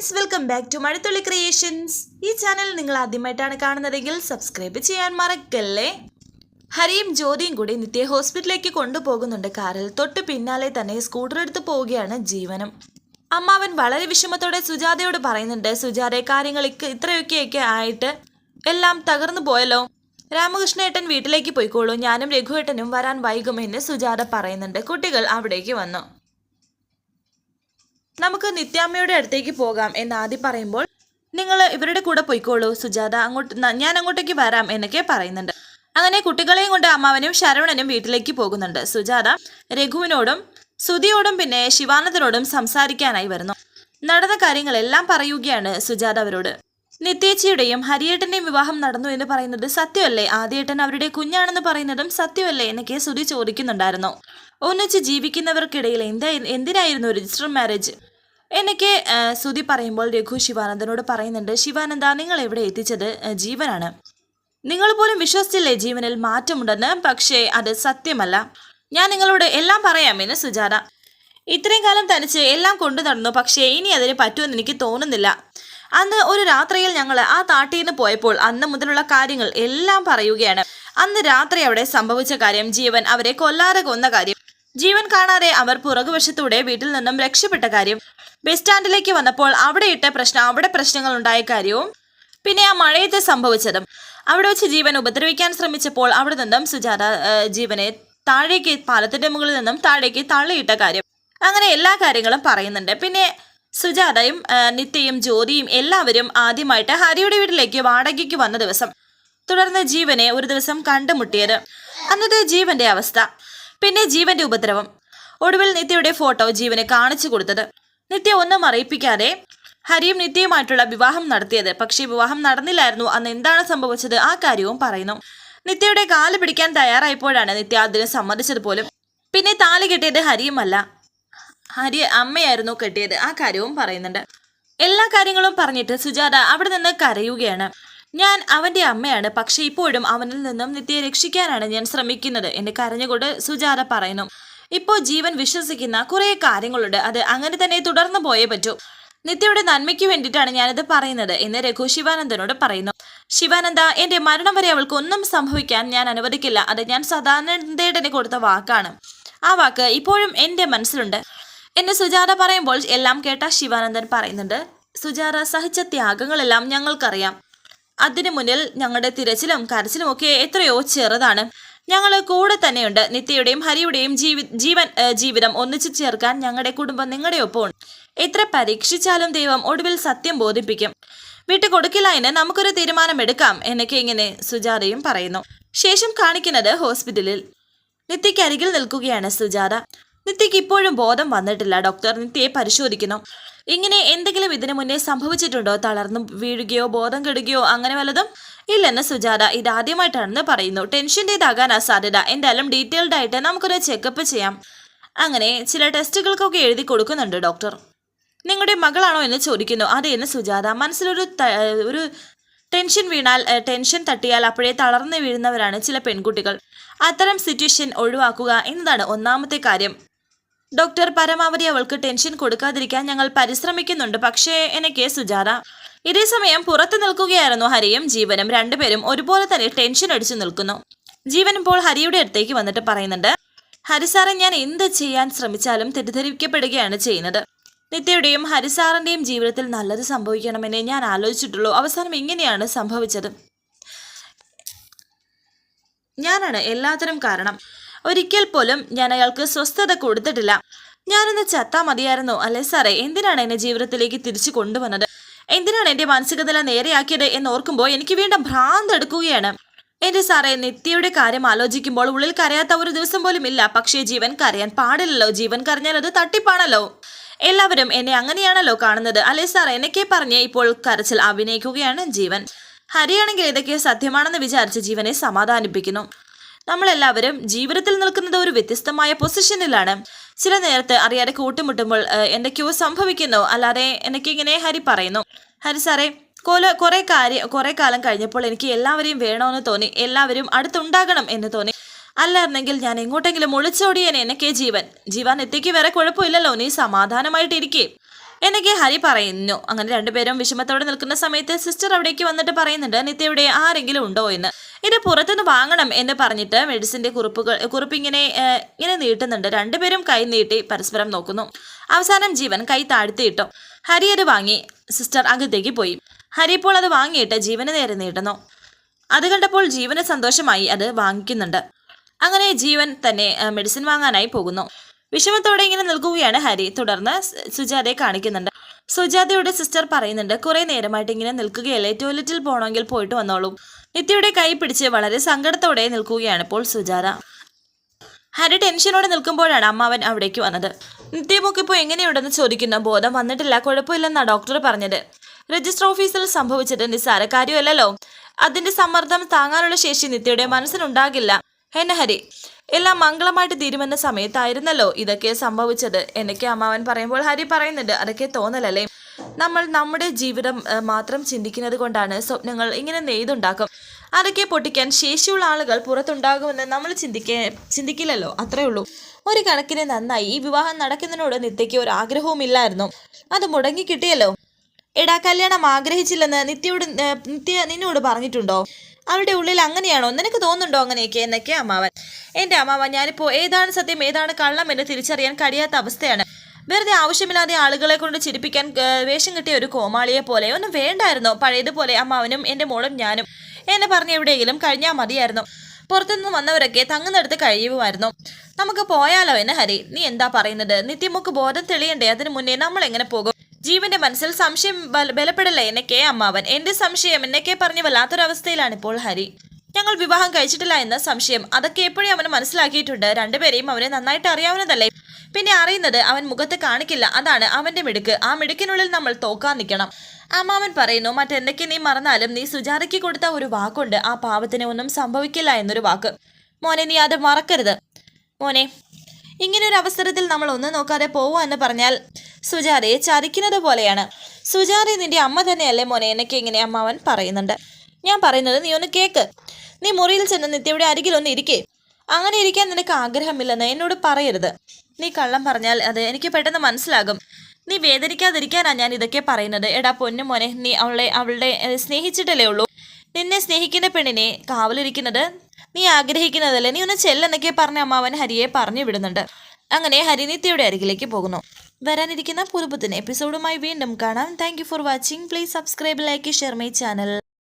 Friends welcome back to Mazhathulli creations ഈ channel നിങ്ങൾ ആദ്യമായിട്ടാണ് കാണുന്നതെങ്കിൽ സബ്സ്ക്രൈബ് ചെയ്യാൻ മറക്കല്ലേ? ഹരിയും ജ്യോതിയും കൂടി നിത്യ ഹോസ്പിറ്റലിലേക്ക് കൊണ്ടുപോകുന്നുണ്ട്. കാറിൽ തൊട്ട് പിന്നാലെ തന്നെ സ്കൂട്ടർ എടുത്ത് പോവുകയാണ് ജീവനം. അമ്മാവൻ വളരെ വിഷമത്തോടെ സുജാതയോട് പറയുന്നുണ്ട് സുജാതെ കാര്യങ്ങൾ ഇത്രയൊക്കെയൊക്കെ ആയിട്ട് എല്ലാം തകർന്നു പോയല്ലോ. രാമകൃഷ്ണേട്ടൻ വീട്ടിലേക്ക് പോയിക്കോളൂ. ഞാനും രഘുവേട്ടനും വരാൻ വൈകുമെന്ന് സുജാത പറയുന്നുണ്ട്. കുട്ടികൾ അവിടേക്ക് വന്നു. നമുക്ക് നിത്യാമ്മയുടെ അടുത്തേക്ക് പോകാം എന്ന് ആദ്യം പറയുമ്പോൾ നിങ്ങൾ ഇവരുടെ കൂടെ പോയിക്കോളൂ സുജാത. അങ്ങോട്ട് ഞാൻ അങ്ങോട്ടേക്ക് വരാം എന്നൊക്കെ പറയുന്നുണ്ട്. അങ്ങനെ കുട്ടികളെയും കൊണ്ട് അമ്മാവനും ശരവണനും വീട്ടിലേക്ക് പോകുന്നുണ്ട്. സുജാത രഘുവിനോടും സുധിയോടും പിന്നെ ശിവാനന്ദനോടും സംസാരിക്കാനായി വരുന്നു. നടന്ന കാര്യങ്ങളെല്ലാം പറയുകയാണ് സുജാത അവരോട്. നിത്യേച്ചിയുടെയും ഹരിയേട്ടന്റെയും വിവാഹം നടന്നു എന്ന് പറയുന്നത് സത്യമല്ലേ? ആദ്യേട്ടൻ അവരുടെ കുഞ്ഞാണെന്ന് പറയുന്നതും സത്യമല്ലേ എന്നൊക്കെ സുധി ചോദിക്കുന്നുണ്ടായിരുന്നു. ഒന്നിച്ച് ജീവിക്കുന്നവർക്കിടയിൽ എന്താ എന്തിനായിരുന്നു രജിസ്റ്റർ മാരേജ്? എന്നൊക്കെ ശ്രുതി പറയുമ്പോൾ രഘു ശിവാനന്ദനോട് പറയുന്നുണ്ട് ശിവാനന്ദ നിങ്ങൾ എവിടെ എത്തിച്ചത് ജീവനാണ്. നിങ്ങൾ പോലും വിശ്വസിച്ചില്ലേ ജീവനിൽ മാറ്റമുണ്ടെന്ന്? പക്ഷേ അത് സത്യമല്ല. ഞാൻ നിങ്ങളോട് എല്ലാം പറയാമെന്ന് സുജാത. ഇത്രയും കാലം തനിച്ച് എല്ലാം കൊണ്ടു നടന്നു പക്ഷേ ഇനി അതിന് പറ്റുമെന്ന് എനിക്ക് തോന്നുന്നില്ല. അന്ന് ഒരു രാത്രിയിൽ ഞങ്ങൾ ആ താട്ടിൽ നിന്ന് പോയപ്പോൾ അന്ന് മുതലുള്ള കാര്യങ്ങൾ എല്ലാം പറയുകയാണ്. അന്ന് രാത്രി അവിടെ സംഭവിച്ച കാര്യം ജീവൻ അവരെ കൊല്ലാതെ കൊന്ന കാര്യം. ജീവൻ കാണാതെ അവർ പുറകുവശത്തൂടെ വീട്ടിൽ നിന്നും രക്ഷപ്പെട്ട കാര്യം ബസ് സ്റ്റാൻഡിലേക്ക് വന്നപ്പോൾ അവിടെ ഇട്ട പ്രശ്നം അവിടെ പ്രശ്നങ്ങൾ ഉണ്ടായ കാര്യവും പിന്നെ ആ മഴയത്ത് സംഭവിച്ചതും. അവിടെ വെച്ച് ജീവൻ ഉപദ്രവിക്കാൻ ശ്രമിച്ചപ്പോൾ അവിടെ നിന്നും സുജാത ജീവനെ താഴേക്ക് പാലത്തിന്റെ മുകളിൽ നിന്നും താഴേക്ക് തള്ളിയിട്ട കാര്യം. അങ്ങനെ എല്ലാ കാര്യങ്ങളും പറയുന്നുണ്ട്. പിന്നെ സുജാതയും നിത്യയും ജ്യോതിയും എല്ലാവരും ആദ്യമായിട്ട് ഹരിയുടെ വീട്ടിലേക്ക് വാടകയ്ക്ക് വന്ന ദിവസം തുടർന്ന് ജീവനെ ഒരു ദിവസം കണ്ടുമുട്ടിയത്. അന്നത്തെ ജീവന്റെ അവസ്ഥ. പിന്നെ ജീവന്റെ ഉപദ്രവം. ഒടുവിൽ നിത്യയുടെ ഫോട്ടോ ജീവന് കാണിച്ചു കൊടുത്തത്. നിത്യ ഒന്നും അറിയിപ്പിക്കാതെ ഹരിയും നിത്യയുമായിട്ടുള്ള വിവാഹം നടത്തിയത്. പക്ഷേ വിവാഹം നടന്നില്ലായിരുന്നു. അന്ന് എന്താണ് സംഭവിച്ചത്? ആ കാര്യവും പറയുന്നു. നിത്യയുടെ കാൽ പിടിക്കാൻ തയ്യാറായപ്പോഴാണ് നിത്യ അതിന് സമ്മതിച്ചത് പോലും. പിന്നെ താലി കെട്ടിയത് ഹരിയുമല്ല. ഹരി അമ്മയായിരുന്നു കെട്ടിയത്. ആ കാര്യവും പറയുന്നുണ്ട്. എല്ലാ കാര്യങ്ങളും പറഞ്ഞിട്ട് സുജാത അവിടെ നിന്ന് കരയുകയാണ്. ഞാൻ അവന്റെ അമ്മയാണ്. പക്ഷേ ഇപ്പോഴും അവനിൽ നിന്നും നിത്യയെ രക്ഷിക്കാനാണ് ഞാൻ ശ്രമിക്കുന്നത് എന്ന് കരഞ്ഞുകൊണ്ട് സുജാത പറയുന്നു. ഇപ്പോൾ ജീവൻ വിശ്വസിക്കുന്ന കുറേ കാര്യങ്ങളുണ്ട്. അത് അങ്ങനെ തന്നെ തുടർന്നു പോയേ പറ്റൂ. നിത്യയുടെ നന്മയ്ക്ക് വേണ്ടിയിട്ടാണ് ഞാനിത് പറയുന്നത് എന്ന് രഘു ശിവാനന്ദനോട് പറയുന്നു. ശിവാനന്ദ എന്റെ മരണം വരെ അവൾക്ക് ഒന്നും സംഭവിക്കാൻ ഞാൻ അനുവദിക്കില്ല. അത് ഞാൻ സദാനന്ദേടന് കൊടുത്ത വാക്കാണ്. ആ വാക്ക് ഇപ്പോഴും എന്റെ മനസ്സിലുണ്ട്. എന്നെ സുജാത പറയുമ്പോൾ എല്ലാം കേട്ട ശിവാനന്ദൻ പറയുന്നുണ്ട് സുജാത സഹിച്ച ത്യാഗങ്ങളെല്ലാം ഞങ്ങൾക്കറിയാം. അതിനു മുന്നിൽ ഞങ്ങളുടെ തിരച്ചിലും കരച്ചിലും ഒക്കെ എത്രയോ ചെറുതാണ്. ഞങ്ങൾ കൂടെ തന്നെയുണ്ട്. നിത്യയുടെയും ഹരിയുടെയും ജീവി ജീവൻ ജീവിതം ഒന്നിച്ചു ചേർക്കാൻ ഞങ്ങളുടെ കുടുംബം നിങ്ങളുടെ ഒപ്പമുണ്ട്. എത്ര പരീക്ഷിച്ചാലും ദൈവം ഒടുവിൽ സത്യം ബോധിപ്പിക്കും. വിട്ടു കൊടുക്കില്ല എന്ന് നമുക്കൊരു തീരുമാനം എടുക്കാം എന്നൊക്കെ ഇങ്ങനെ സുജാതയും പറയുന്നു. ശേഷം കാണിക്കുന്നത് ഹോസ്പിറ്റലിൽ. നിത്യയ്ക്കരികിൽ നിൽക്കുകയാണ് സുജാത. നിത്യയ്ക്ക് ഇപ്പോഴും ബോധം വന്നിട്ടില്ല. ഡോക്ടർ നിത്യയെ പരിശോധിക്കുന്നു. ഇങ്ങനെ എന്തെങ്കിലും ഇതിനു മുന്നേ സംഭവിച്ചിട്ടുണ്ടോ? തളർന്നു വീഴുകയോ ബോധം കെടുകയോ അങ്ങനെ വല്ലതും? ഇല്ലെന്ന് സുജാത ഇതാദ്യമായിട്ടാണെന്ന് പറയുന്നു. ടെൻഷന്റെതാകാനാ സാധ്യത എന്തായാലും ഡീറ്റെയിൽഡ് ആയിട്ട് നമുക്കൊരു ചെക്കപ്പ് ചെയ്യാം. അങ്ങനെ ചില ടെസ്റ്റുകൾക്കൊക്കെ എഴുതി കൊടുക്കുന്നുണ്ട് ഡോക്ടർ. നിങ്ങളുടെ മകളാണോ എന്ന് ചോദിക്കുന്നു. അതെ എന്ന് സുജാത. മനസ്സിലൊരു ഒരു ടെൻഷൻ വീണാൽ ടെൻഷൻ തട്ടിയാൽ അപ്പോഴേ തളർന്നു വീഴുന്നവരാണ് ചില പെൺകുട്ടികൾ. അത്തരം സിറ്റുവേഷൻ ഒഴിവാക്കുക എന്നതാണ് ഒന്നാമത്തെ കാര്യം. ഡോക്ടർ പരമാവധി അവൾക്ക് ടെൻഷൻ കൊടുക്കാതിരിക്കാൻ ഞങ്ങൾ പരിശ്രമിക്കുന്നുണ്ട്. പക്ഷേ എനിക്ക് സുജാത ഇതേ സമയം പുറത്തു നിൽക്കുകയായിരുന്നു ഹരിയും ജീവനും രണ്ടുപേരും ഒരുപോലെ തന്നെ ടെൻഷൻ അടിച്ചു നിൽക്കുന്നു. ജീവൻ ഇപ്പോൾ ഹരിയുടെ അടുത്തേക്ക് വന്നിട്ട് പറയുന്നുണ്ട് ഹരിസാറെ ഞാൻ എന്ത് ചെയ്യാൻ ശ്രമിച്ചാലും തെറ്റിദ്ധരിക്കപ്പെടുകയാണ് ചെയ്യുന്നത്. നിത്യയുടെയും ഹരിസാറിന്റെയും ജീവിതത്തിൽ നല്ലത് സംഭവിക്കണമെന്നേ ഞാൻ ആലോചിച്ചിട്ടുള്ളൂ. അവസാനം ഇങ്ങനെയാണ് സംഭവിച്ചത്. ഞാനാണ് എല്ലാത്തിനും കാരണം. ഒരിക്കൽ പോലും ഞാൻ അയാൾക്ക് സ്വസ്ഥത കൊടുത്തിട്ടില്ല. ഞാനൊന്ന് ചത്താ മതിയായിരുന്നു. അല്ലേ സാറേ? എന്തിനാണ് എന്നെ ജീവിതത്തിലേക്ക് തിരിച്ചു കൊണ്ടുവന്നത്? എന്തിനാണ് എന്റെ മാനസികനില നേരെയാക്കിയത് എന്ന് ഓർക്കുമ്പോൾ എനിക്ക് വീണ്ടും ഭ്രാന്ത് എടുക്കുകയാണ്. എന്റെ സാറേ നിത്യയുടെ കാര്യം ആലോചിക്കുമ്പോൾ ഉള്ളിൽ കരയാത്ത ഒരു ദിവസം പോലും ഇല്ല. പക്ഷേ ജീവൻ കരയാൻ പാടില്ലല്ലോ. ജീവൻ കരഞ്ഞാൽ അത് തട്ടിപ്പാണല്ലോ. എല്ലാവരും എന്നെ അങ്ങനെയാണല്ലോ കാണുന്നത്. അല്ലേ സാർ എന്നൊക്കെ പറഞ്ഞ് ഇപ്പോൾ കരച്ചിൽ അഭിനയിക്കുകയാണ് ജീവൻ. ഹരിയാണെങ്കിൽ ഇതൊക്കെ സത്യമാണെന്ന് വിചാരിച്ച് ജീവനെ സമാധാനിപ്പിക്കുന്നു. നമ്മളെല്ലാവരും ജീവിതത്തിൽ നിൽക്കുന്നത് ഒരു വ്യത്യസ്തമായ പൊസിഷനിലാണ്. ചില നേരത്ത് അറിയാതെ കൂട്ടിമുട്ടുമ്പോൾ എന്തൊക്കെയോ സംഭവിക്കുന്നു. അല്ലാതെ എനിക്കിങ്ങനെ ഹരി പറയുന്നു. ഹരി സാറേ കൊല കുറെ കാര്യം കുറെ കാലം കഴിഞ്ഞപ്പോൾ എനിക്ക് എല്ലാവരെയും വേണമെന്ന് തോന്നി. എല്ലാവരും അടുത്തുണ്ടാകണം എന്ന് തോന്നി. അല്ലായിരുന്നെങ്കിൽ ഞാൻ എങ്ങോട്ടെങ്കിലും ഒളിച്ചോടിയേനെ എന്നൊക്കെ ജീവൻ. ജീവൻ എത്തിക്ക് വരെ കുഴപ്പമില്ലല്ലോ. നീ സമാധാനമായിട്ടിരിക്കേ. എന്നൊക്കെ ഹരി പറയുന്നു. അങ്ങനെ രണ്ടുപേരും വിഷമത്തോടെ നിൽക്കുന്ന സമയത്ത് സിസ്റ്റർ അവിടേക്ക് വന്നിട്ട് പറയുന്നുണ്ട് നിത്യയുടെ ആരെങ്കിലും ഉണ്ടോ എന്ന്? ഇത് പുറത്തുനിന്ന് വാങ്ങണം എന്ന് പറഞ്ഞിട്ട് മെഡിസിന്റെ കുറിപ്പുകൾ കുറിപ്പിങ്ങനെ ഇങ്ങനെ നീട്ടുന്നുണ്ട്. രണ്ടുപേരും കൈ നീട്ടി പരസ്പരം നോക്കുന്നു. അവസാനം ജീവൻ കൈ താഴ്ത്തിയിട്ടു ഹരി അത് വാങ്ങി. സിസ്റ്റർ അകത്തേക്ക് പോയി. ഹരി ഇപ്പോൾ അത് വാങ്ങിയിട്ട് ജീവന് നേരെ നീട്ടുന്നു. അത് കണ്ടപ്പോൾ ജീവന് സന്തോഷമായി അത് വാങ്ങിക്കുന്നുണ്ട്. അങ്ങനെ ജീവൻ തന്നെ മെഡിസിൻ വാങ്ങാനായി പോകുന്നു. വിഷമത്തോടെ ഇങ്ങനെ നിൽക്കുകയാണ് ഹരി. തുടർന്ന് സുജാതയെ കാണിക്കുന്നുണ്ട്. സുജാതയുടെ സിസ്റ്റർ പറയുന്നുണ്ട് കുറെ നേരമായിട്ട് ഇങ്ങനെ നിൽക്കുകയല്ലേ? ടോയ്ലറ്റിൽ പോകണമെങ്കിൽ പോയിട്ട് വന്നോളൂ. നിത്യയുടെ കൈ പിടിച്ച് വളരെ സങ്കടത്തോടെ നിൽക്കുകയാണ് ഇപ്പോൾ സുജാത. ഹരി ടെൻഷനോടെ നിൽക്കുമ്പോഴാണ് അമ്മാവൻ അവിടേക്ക് വന്നത്. നിത്യമൊക്കെ ഇപ്പോൾ എങ്ങനെയുണ്ടെന്ന് ചോദിക്കുന്ന ബോധം വന്നിട്ടില്ല. കുഴപ്പമില്ലെന്നാണ് ഡോക്ടർ പറഞ്ഞത്. രജിസ്റ്റർ ഓഫീസിൽ സംഭവിച്ചത് നിസ്സാര കാര്യമല്ലല്ലോ. അതിന്റെ സമ്മർദ്ദം താങ്ങാനുള്ള ശേഷി നിത്യയുടെ മനസ്സിനുണ്ടാകില്ല. എന്നെ ഹരി എല്ലാം മംഗളമായിട്ട് തീരുമെന്ന സമയത്തായിരുന്നല്ലോ ഇതൊക്കെ സംഭവിച്ചത്. എന്നൊക്കെ അമ്മാവൻ പറയുമ്പോൾ ഹരി പറയുന്നുണ്ട് അതൊക്കെ തോന്നലല്ലേ? നമ്മൾ നമ്മുടെ ജീവിതം മാത്രം ചിന്തിക്കുന്നത് കൊണ്ടാണ് സ്വപ്നങ്ങൾ ഇങ്ങനെ നെയ്തുണ്ടാക്കും. അതൊക്കെ പൊട്ടിക്കാൻ ശേഷിയുള്ള ആളുകൾ പുറത്തുണ്ടാകുമെന്ന് നമ്മൾ ചിന്തിക്ക ചിന്തിക്കില്ലല്ലോ. അത്രേ ഉള്ളൂ. ഒരു കണക്കിന് നന്നായി ഈ വിവാഹം നടക്കുന്നതിനോട് നിത്യയ്ക്ക് ഒരു ആഗ്രഹവും ഇല്ലായിരുന്നു. അത് മുടങ്ങി കിട്ടിയല്ലോ. എടാ കല്യാണം ആഗ്രഹിച്ചില്ലെന്ന് നിത്യയോട് നിത്യ നിന്നോട് പറഞ്ഞിട്ടുണ്ടോ? അവരുടെ ഉള്ളിൽ അങ്ങനെയാണോ? നിനക്ക് തോന്നുന്നുണ്ടോ അങ്ങനെയൊക്കെ? എന്നൊക്കെ അമ്മാവൻ. എന്റെ അമ്മാവൻ ഞാനിപ്പോ ഏതാണ് സത്യം ഏതാണ് കള്ളം എന്ന് തിരിച്ചറിയാൻ കഴിയാത്ത അവസ്ഥയാണ്. വെറുതെ ആവശ്യമില്ലാതെ ആളുകളെ കൊണ്ട് ചിരിപ്പിക്കാൻ വേഷം കിട്ടിയ ഒരു കോമാളിയെ പോലെ. ഒന്നും വേണ്ടായിരുന്നോ. പഴയതുപോലെ അമ്മാവനും എന്റെ മോളും ഞാനും. എന്നെ പറഞ്ഞ എവിടെയെങ്കിലും കഴിഞ്ഞാൽ മതിയായിരുന്നു. പുറത്തുനിന്ന് വന്നവരൊക്കെ തങ്ങുന്നിടത്ത് കഴിയുമായിരുന്നു. നമുക്ക് പോയാലോ എന്ന് ഹരി? നീ എന്താ പറയുന്നത്? നിത്യമുക്ക് ബോധം തെളിയണ്ടേ? അതിനു മുന്നേ നമ്മൾ എങ്ങനെ പോകും? ജീവന്റെ മനസ്സിൽ സംശയം ബല- എന്നെ കെ അമ്മാവൻ. എന്റെ സംശയം എന്നെ കെ പറഞ്ഞ വല്ലാത്തൊരവസ്ഥയിലാണ് ഇപ്പോൾ ഹരി. ഞങ്ങൾ വിവാഹം കഴിച്ചിട്ടില്ല എന്ന സംശയം. അതൊക്കെ എപ്പോഴും അവന് മനസ്സിലാക്കിയിട്ടുണ്ട്. രണ്ടുപേരെയും അവനെ നന്നായിട്ട് അറിയാവുന്നതല്ലേ? പിന്നെ അറിയുന്നത് അവൻ മുഖത്ത് കാണിക്കില്ല. അതാണ് അവന്റെ മിടുക്ക്. ആ മിടുക്കിനുള്ളിൽ നമ്മൾ തോക്കാൻ നിൽക്കണം. അമ്മാവൻ പറയുന്നു മറ്റെന്തൊക്കെ നീ മറന്നാലും നീ സുജാതയ്ക്ക് കൊടുത്ത ഒരു വാക്കുണ്ട്. ആ പാവത്തിന് ഒന്നും സംഭവിക്കില്ല എന്നൊരു വാക്ക്. മോനെ നീ അത് മറക്കരുത്. മോനെ ഇങ്ങനെ ഒരു അവസരത്തിൽ നമ്മൾ ഒന്നും നോക്കാതെ പോവുക എന്ന് പറഞ്ഞാൽ സുജാതയെ ചതിക്കുന്നത് പോലെയാണ്. സുജാത നിന്റെ അമ്മ തന്നെയല്ലേ മോനെ? എന്നൊക്കെ ഇങ്ങനെ അമ്മാവൻ പറയുന്നുണ്ട്. ഞാൻ പറയുന്നത് നീ ഒന്ന് കേക്ക്. നീ മുറിയിൽ ചെന്ന് നിത്യയുടെ അരികിൽ ഒന്ന് ഇരിക്കേ. അങ്ങനെ ഇരിക്കാൻ നിനക്ക് ആഗ്രഹമില്ലെന്ന് എന്നോട് പറയരുത്. നീ കള്ളം പറഞ്ഞാൽ അത് എനിക്ക് പെട്ടെന്ന് മനസ്സിലാകും. നീ വേദനിക്കാതിരിക്കാനാ ഞാൻ ഇതൊക്കെ പറയുന്നത്. എടാ പൊന്നു മോനെ നീ അവളെ അവളുടെ സ്നേഹിച്ചിട്ടല്ലേ ഉള്ളൂ. നിന്നെ സ്നേഹിക്കുന്ന പെണ്ണിനെ കാവലിരിക്കുന്നത് നീ ആഗ്രഹിക്കുന്നതല്ലേ? നീ ഒന്ന് ചെല്ലെന്നൊക്കെ പറഞ്ഞ അമ്മാവൻ ഹരിയെ പറഞ്ഞു വിടുന്നുണ്ട്. അങ്ങനെ ഹരിനിത്യയുടെ അരികിലേക്ക് പോകുന്നു. വരാനിരിക്കുന്ന പുതുപുത്തൻ എപ്പിസോഡുമായി വീണ്ടും കാണാം. Thank for watching please subscribe like share my channel